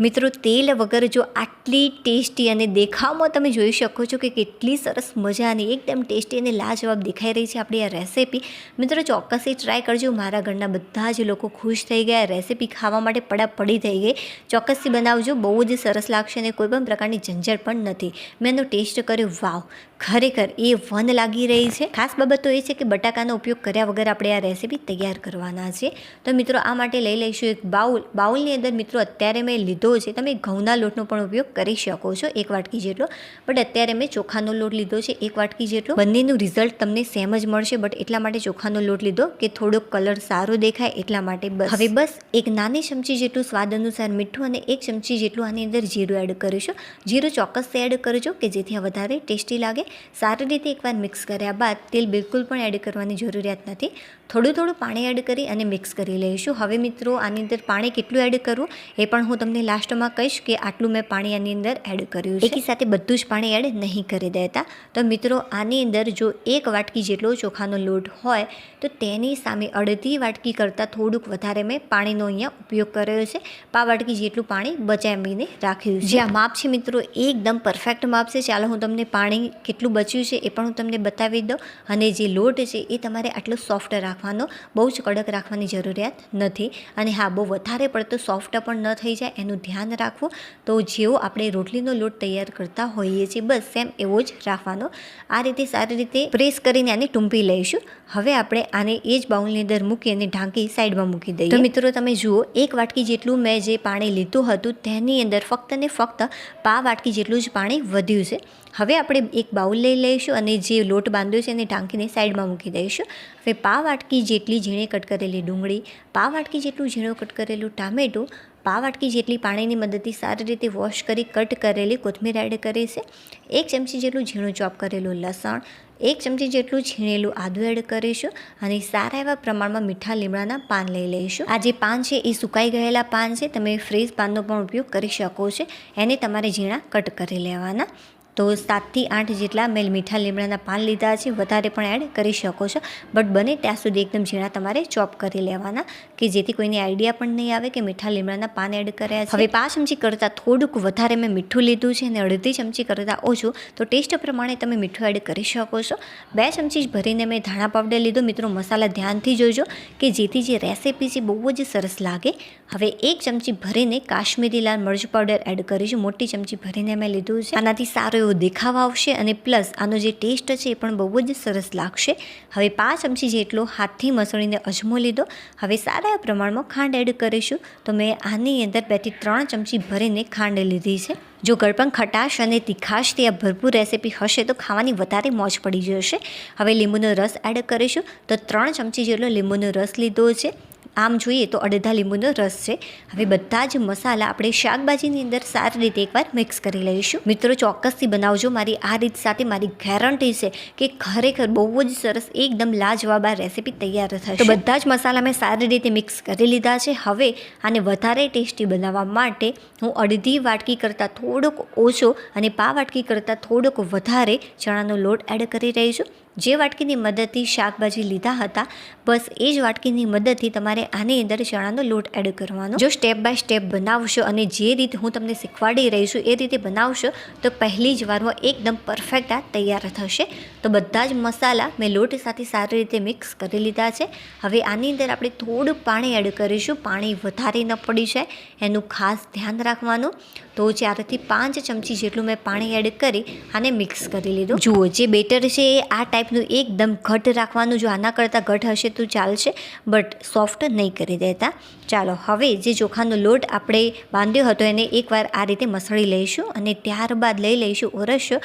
મિત્રો, તેલ વગર જો આટલી ટેસ્ટી અને દેખાવમાં તમે જોઈ શકો છો કે કેટલી સરસ મજાની, એકદમ ટેસ્ટી અને લાજવાબ દેખાઈ રહી છે આપણી આ રેસીપી. મિત્રો, ચોક્કસથી ટ્રાય કરજો. મારા ઘરના બધા જ લોકો ખુશ થઈ ગયા. રેસીપી ખાવા માટે પડાપડી થઈ ગઈ. ચોક્કસથી બનાવજો. બહુ જ સરસ લાગશે અને કોઈ પણ પ્રકારની ઝંઝટ પણ નથી. મેં એનો ટેસ્ટ કર્યો. વાવ! ખરેખર એ વન લાગી રહી છે. ખાસ બાબત એ છે કે બટાકાનો ઉપયોગ કર્યા વગર આપણે આ રેસીપી તૈયાર કરવાના છે. તો મિત્રો આ માટે લઈ લઈશું એક બાઉલ. બાઉલની અંદર મિત્રો અત્યારે મેં લીધો છે. તમે ઘઉંના લોટનો પણ ઉપયોગ કરી શકો છો એક વાટકી જેટલો. બટ અત્યારે મેં ચોખાનો લોટ લીધો છે એક વાટકી જેટલો. બંનેનું રિઝલ્ટ તમને સેમ જ મળશે, બટ એટલા માટે ચોખાનો લોટ લીધો કે થોડોક કલર સારો દેખાય એટલા માટે બસ. હવે બસ એક નાની ચમચી જેટલું સ્વાદ અનુસાર મીઠું અને એક ચમચી જેટલું આની અંદર જીરું એડ કરીશું. જીરું ચોક્કસ એડ કરજો કે જેથી વધારે ટેસ્ટી લાગે. સારી રીતે એકવાર મિક્સ કર્યા બાદ તેલ બિલકુલ પણ એડ કરવાની જરૂરિયાત નથી. થોડું થોડું પાણી એડ કરી અને મિક્સ કરી લઈશું. હવે મિત્રો આની અંદર પાણી કેટલું એડ કરવું એ પણ હું તમને લાસ્ટમાં કહીશ કે આટલું મેં પાણી આની અંદર એડ કર્યું છે. એકી સાથે બધું જ પાણી એડ નહીં કરી દેતા. તો મિત્રો આની અંદર જો એક વાટકી જેટલો ચોખાનો લોટ હોય તો તેની સામે અડધી વાટકી કરતાં થોડુંક વધારે મેં પાણીનો અહીંયા ઉપયોગ કર્યો છે. પા વાટકી જેટલું પાણી બચાવીને રાખ્યું છે. જે આ માપ છે મિત્રો એકદમ પરફેક્ટ માપ છે. ચાલો હું તમને પાણી કેટલું બચ્યું છે એ પણ હું તમને બતાવી દઉં. અને જે લોટ છે એ તમારે આટલો સોફ્ટ રાખવાનો, બહુ જ કડક રાખવાની જરૂરિયાત નથી. અને હા, બહુ વધારે પડતો સોફ્ટ પણ ન થઈ જાય એનું ધ્યાન રાખવું. તો જેવો આપણે રોટલીનો લોટ તૈયાર કરતા હોઈએ છીએ, બસ સેમ એવો જ રાખવાનો. આ રીતે સારી રીતે પ્રેસ કરીને આને ટૂંપી લઈશું. હવે આપણે આને એ જ બાઉલની અંદર મૂકી અને ઢાંકી સાઈડમાં મૂકી દઈએ. તો મિત્રો તમે જુઓ, એક વાટકી જેટલું મેં જે પાણી લીધું હતું, તેની અંદર ફક્ત ને ફક્ત પા વાટકી જેટલું જ પાણી વધ્યું છે. હવે આપણે એક બાઉલ લઈ લઈશું અને જે લોટ બાંધ્યો છે એને ઢાંકીને સાઈડમાં મૂકી દઈશું. હવે પા વાટકી જેટલી ઝીણે કટ કરેલી ડુંગળી, પા વાટકી જેટલું ઝીણું કટ કરેલું ટામેટું, પા વાટકી જેટલી પાણીની મદદથી સારી રીતે વોશ કરી કટ કરેલી કોથમીર એડ કરી છે. એક ચમચી જેટલું ઝીણું ચોપ કરેલું લસણ એક ચમચી જેટલું છીણેલું આદું એડ કરીશું અને સારા એવા પ્રમાણમાં મીઠા લીમડાના પાન લઈ લઈશું. આ જે પાન છે એ સુકાઈ ગયેલા પાન છે. તમે ફ્રેશ પાનનો પણ ઉપયોગ કરી શકો છો. એને તમારે ઝીણા કટ કરી લેવાના. તો સાતથી આઠ જેટલા મેં મીઠા લીમડાના પાન લીધા છે, વધારે પણ એડ કરી શકો છો. બટ બને ત્યાં સુધી એકદમ ઝીણા તમારે ચોપ કરી લેવાના, કે જેથી કોઈને આઈડિયા પણ નહીં આવે કે મીઠા લીમડાના પાન એડ કર્યા છે. હવે પાંચ ચમચી કરતાં થોડુંક વધારે મેં મીઠું લીધું છે અને અડધી ચમચી કરતાં ઓછું, તો ટેસ્ટ પ્રમાણે તમે મીઠું એડ કરી શકો છો. બે ચમચી ભરીને મેં ધાણા પાવડર લીધો. મિત્રો, મસાલા ધ્યાનથી જોજો, કે જેથી જે રેસીપી છે બહુ જ સરસ લાગે. હવે એક ચમચી ભરીને કાશ્મીરી લાલ મરચ પાવડર એડ કરીશું. મોટી ચમચી ભરીને મેં લીધું છે. આનાથી સારો એવો દેખાવ આવશે અને પ્લસ આનો જે ટેસ્ટ છે એ પણ બહુ જ સરસ લાગશે. હવે પાંચ ચમચી જેટલો હાથથી મસળીને અજમો લીધો. હવે સારા પ્રમાણમાં ખાંડ એડ કરીશું. તો મેં આની અંદર બેથી ત્રણ ચમચી ભરીને ખાંડ લીધી છે. જો ગળપણ ખટાશ અને તીખાશ તે આ ભરપૂર રેસીપી હશે તો ખાવાની વધારે મોજ પડી જશે. હવે લીંબુનો રસ એડ કરીશું. તો ત્રણ ચમચી જેટલો લીંબુનો રસ લીધો છે. આમ જોઈએ તો અડધા લીંબુનો રસ છે. હવે બધા જ મસાલા આપણે શાકભાજીની અંદર સારી રીતે એકવાર મિક્સ કરી લઈશું. મિત્રો, ચોક્કસથી બનાવજો. મારી આ રીત સાથે મારી ગેરંટી છે કે ખરેખર બહુ જ સરસ, એકદમ લાજવાબ રેસીપી તૈયાર થશે. તો બધા જ મસાલા મેં સારી રીતે મિક્સ કરી લીધા છે. હવે આને વધારે ટેસ્ટી બનાવવા માટે હું અડધી વાટકી કરતાં થોડોક ઓછો અને પા વાટકી કરતાં થોડોક વધારે ચણાનો લોટ એડ કરી રહી છું. જે વાટકીની મદદથી શાકભાજી લીધા હતા, બસ એ જ વાટકીની મદદથી તમારે આની અંદર ચણાનો લોટ એડ કરવાનો. જો સ્ટેપ બાય સ્ટેપ બનાવશો અને જે રીતે હું તમને શીખવાડી રહી છું એ રીતે બનાવશો, તો પહેલી જ વારમાં એકદમ પરફેક્ટ આ તૈયાર થશે. તો બધા જ મસાલા મેં લોટ સાથે સારી રીતે મિક્સ કરી લીધા છે. હવે આની અંદર આપણે થોડું પાણી એડ કરીશું. પાણી વધારે ન પડી જાય, એનું ખાસ ધ્યાન રાખવાનું. તો ચારથી પાંચ ચમચી જેટલું મેં પાણી એડ કરી, આને મિક્સ કરી લીધું. જુઓ, જે બેટર છે એ આ ટાઈપનું એકદમ ઘટ રાખવાનું જો આના કરતાં ઘટ હશે તો ચાલશે, બટ સોફ્ટ નહીં કરી દેતા. ચાલો, હવે જે ચોખાનો લોટ આપણે બાંધ્યો હતો એને એકવાર આ રીતે મસળી લઈશું અને ત્યારબાદ લઈ લઈશું ઓરસ્યો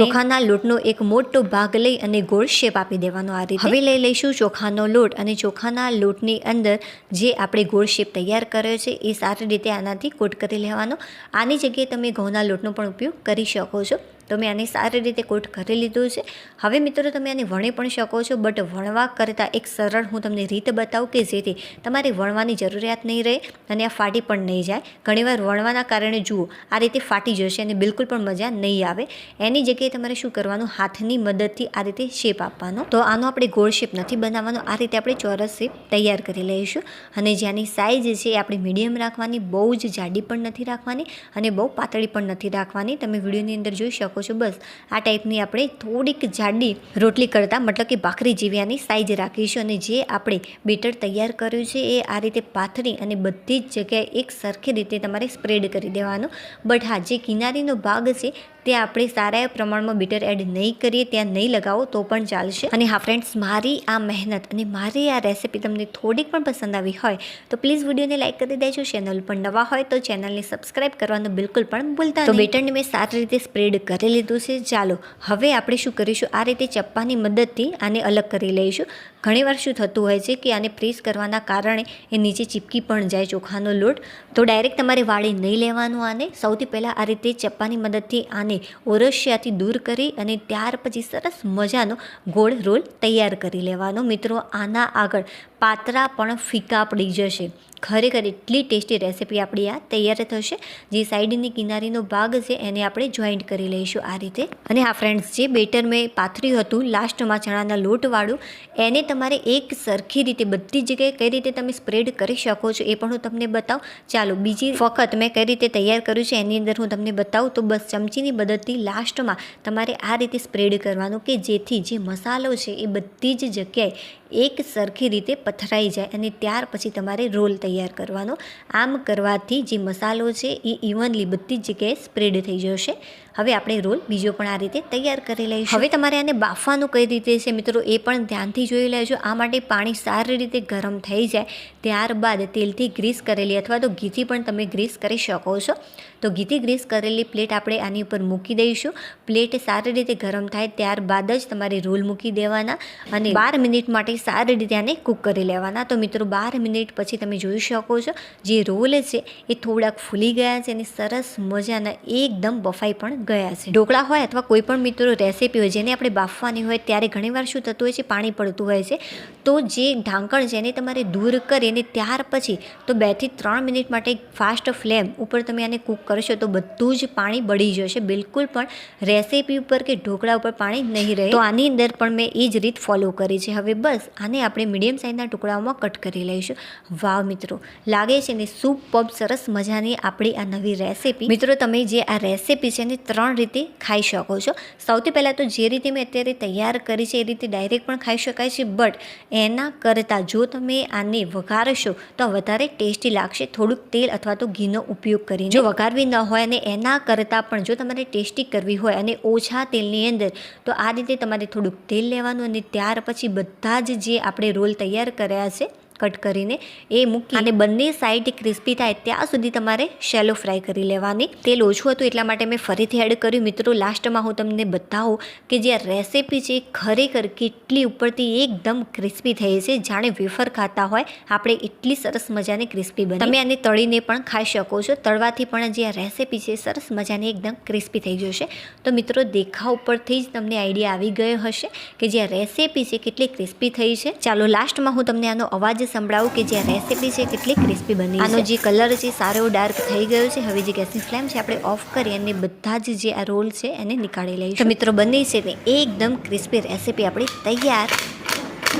ચોખાના લોટનો એક મોટો ભાગ લઈ અને ગોળ શેપ આપી દેવાનો આ રીતે. હવે લઈ લઈશું ચોખાનો લોટ અને ચોખાના લોટની અંદર જે આપણે ગોળ શેપ તૈયાર કર્યો છે એ સારી રીતે આનાથી કોટ કરી લેવાનો. આની જગ્યાએ તમે ઘઉંના લોટનો પણ ઉપયોગ કરી શકો છો. તો મેં આને સારી રીતે કોટ કરી લીધું છે. હવે મિત્રો તમે આને વણી પણ શકો છો, બટ વણવા કરતાં એક સરળ હું તમને રીત બતાવું કે જેથી તમારે વણવાની જરૂરિયાત નહીં રહે અને આ ફાટી પણ નહીં જાય. ઘણીવાર વણવાના કારણે જુઓ, આ રીતે ફાટી જશે અને બિલકુલ પણ મજા નહીં આવે. એની જગ્યાએ તમારે શું કરવાનું, હાથની મદદથી આ રીતે શેપ આપવાનો. તો આનો આપણે ગોળ શેપ નથી બનાવવાનો, આ રીતે આપણે ચોરસ શેપ તૈયાર કરી લઈશું. અને જેની સાઇઝ છે એ આપણે મીડિયમ રાખવાની, બહુ જ જાડી પણ નથી રાખવાની અને બહુ પાતળી પણ નથી રાખવાની. તમે વિડીયોની અંદર જોઈ શકો છો. બસ, આ ટાઈપની આપણે થોડીક જાડી રોટલી કરતાં, મતલબ કે ભાખરી જીવ્યાની સાઇઝ રાખીશું અને જે આપણે બેટર તૈયાર કર્યું છે એ આ રીતે પાથરી અને બધી જ જગ્યાએ એક સરખી રીતે તમારે સ્પ્રેડ કરી દેવાનો. બટ હા, જે કિનારીનો ભાગ છે તે આપણે સારા પ્રમાણમાં બીટર એડ નહીં કરીએ ત્યાં નહીં લગાવો તો પણ ચાલશે. અને હા ફ્રેન્ડ્સ મારી આ મહેનત અને મારી આ રેસિપી તમને થોડીક પણ પસંદ આવી હોય તો પ્લીઝ વિડીયોને લાઇક કરી દેજો. ચેનલ પર નવા હોય તો ચેનલને સબસ્ક્રાઇબ કરવાનું બિલકુલ પણ ભૂલતા તો બેટરને મેં સારી રીતે સ્પ્રેડ કરી લીધું છે. ચાલો હવે આપણે શું કરીશું? આ રીતે ચપ્પાની મદદથી આને અલગ કરી લઈશું. ઘણીવાર શું થતું હોય છે કે આને પ્રેસ કરવાના કારણે એ નીચે ચીપકી પણ જાય ચોખાનો લોટ. તો ડાયરેક્ટ તમારે વાળી નહીં લેવાનું આને. સૌથી પહેલાં આ રીતે ચપ્પાની મદદથી આને ઓરસિયાથી દૂર કરી અને ત્યાર પછી સરસ મજાનો ગોળ રોલ તૈયાર કરી લેવાનો. મિત્રો, આના આગળ પાતરા પણ ફીકા પડી જશે. ખરેખર એટલી ટેસ્ટી રેસિપી આપણી આ તૈયાર થશે. જે સાઈડની કિનારીનો ભાગ છે, એને આપણે જોઈન્ટ કરી લઈશું આ રીતે. અને હા ફ્રેન્ડ્સ જે બેટર મેં પાથર્યું હતું લાસ્ટમાં ચણાના લોટવાળું, એને તમારે એક સરખી રીતે બધી જગ્યાએ કઈ રીતે તમે સ્પ્રેડ કરી શકો છો એ પણ હું તમને બતાવું. ચાલો, બીજી વખત મેં કઈ રીતે તૈયાર કર્યું છે એની અંદર હું તમને બતાવું. તો બસ ચમચીની મદદથી લાસ્ટમાં તમારે આ રીતે સ્પ્રેડ કરવાનું કે જેથી જે મસાલો છે એ બધી જ જગ્યાએ એક સરખી રીતે પથરાઈ જાય અને ત્યાર પછી તમારે રોલ તૈયાર કરવાનો. આમ કરવાથી જે મસાલો છે એ ઇવનલી બધી જ જગ્યાએ સ્પ્રેડ થઈ જશે. હવે આપણે રોલ બીજો પણ આ રીતે તૈયાર કરી લઈશું. હવે તમારે આને બાફવાનું કઈ રીતે છે મિત્રો એ પણ ધ્યાનથી જોઈ લેજો. આ માટે પાણી સારી રીતે ગરમ થઈ જાય ત્યારબાદ તેલથી ગ્રીસ કરેલી અથવા તો ઘીથી પણ તમે ગ્રીસ કરી શકો છો. તો ઘીથી ગ્રીસ કરેલી પ્લેટ આપણે આની ઉપર મૂકી દઈશું. પ્લેટ સારી રીતે ગરમ થાય ત્યારબાદ જ તમારે રોલ મૂકી દેવાના અને બાર મિનિટ માટે સારી રીતે આને કૂક કરી લેવાના. તો મિત્રો બાર મિનિટ પછી તમે જોઈ શકો છો જે રોલ છે એ થોડાક ફૂલી ગયા છે અને સરસ મજાના એકદમ બફાઈ પણ ગયા છે. ઢોકળા હોય અથવા કોઈ પણ મિત્રો રેસીપી હોય, જેને આપણે બાફવાની હોય ત્યારે ઘણીવાર શું થતું હોય છે, પાણી પડતું હોય છે. તો જે ઢાંકણ છે એને તમારે દૂર કરીને ત્યાર પછી તો બેથી ત્રણ મિનિટ માટે ફાસ્ટ ફ્લેમ ઉપર તમે આને કૂક કરશો તો બધું જ પાણી બળી જશે. બિલકુલ પણ રેસીપી ઉપર કે ઢોકળા ઉપર પાણી નહીં રહે. તો આની અંદર પણ મેં એ જ રીત ફોલો કરી છે. હવે બસ આને આપણે મીડિયમ સાઇઝના ટુકડાઓમાં કટ કરી લઈશું. વાવ મિત્રો, લાગે છે ને સૂપ પબ સરસ મજાની આપણી આ નવી રેસીપી મિત્રો, તમે જે આ રેસીપી છે એને ત્રણ રીતે ખાઈ શકો છો. સૌથી પહેલાં તો જે રીતે મેં અત્યારે તૈયાર કરી છે એ રીતે ડાયરેક્ટ પણ ખાઈ શકાય છે બટ એના કરતાં જો તમે આને વઘારશો, તો વધારે ટેસ્ટી લાગશે. થોડુંક તેલ અથવા તો ઘીનો ઉપયોગ કરીને. જો વઘારવી ન હોય અને એના કરતાં પણ જો તમારે ટેસ્ટી કરવી હોય અને ઓછા તેલની અંદર, તો આ રીતે તમારે થોડુંક તેલ લેવાનું અને ત્યાર પછી બધા જ જે આપણે રોલ તૈયાર કર્યા છે કટ કરીને એ મૂકી અને બંને સાઈડ ક્રિસ્પી થાય ત્યાં સુધી તમારે શેલો ફ્રાય કરી લેવાની. તેલ ઓછું હતું એટલા માટે મેં ફરીથી એડ કર્યું. મિત્રો લાસ્ટમાં હું તમને બતાવું કે જે રેસીપી છે ખરેખર કેટલી ઉપરથી એકદમ ક્રિસ્પી થઈ છે. જાણે વેફર ખાતા હોય, આપણે એટલી સરસ મજાની ક્રિસ્પી બની. તમે આને તળીને પણ ખાઈ શકો છો. તળવાથી પણ જે રેસીપી છે સરસ મજાની એકદમ ક્રિસ્પી થઈ જશે. તો મિત્રો, દેખાવ ઉપરથી જ તમને આઈડિયા આવી ગયો હશે કે જે રેસીપી છે કેટલી ક્રિસ્પી થઈ છે. ચાલો લાસ્ટમાં હું તમને આનો અવાજ સંભળાવું કે જે રેસીપી છે કેટલી ક્રિસ્પી બની આનો જે કલર છે સારો ડાર્ક થઈ ગયો છે હવે જે ગેસની ફ્લેમ છે આપણે ઓફ કરી અને બધા જ જે આ રોલ છે એને નીકાળી લઈશું. મિત્રો બની છે ને એકદમ ક્રિસ્પી રેસીપી આપણી તૈયાર.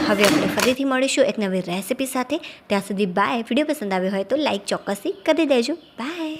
હવે આપણે ફરીથી મળીશું એક નવી રેસીપી સાથે. ત્યાં સુધી બાય વીડિયો પસંદ આવ્યો હોય તો લાઈક ચોક્કસથી કરી દેજો. બાય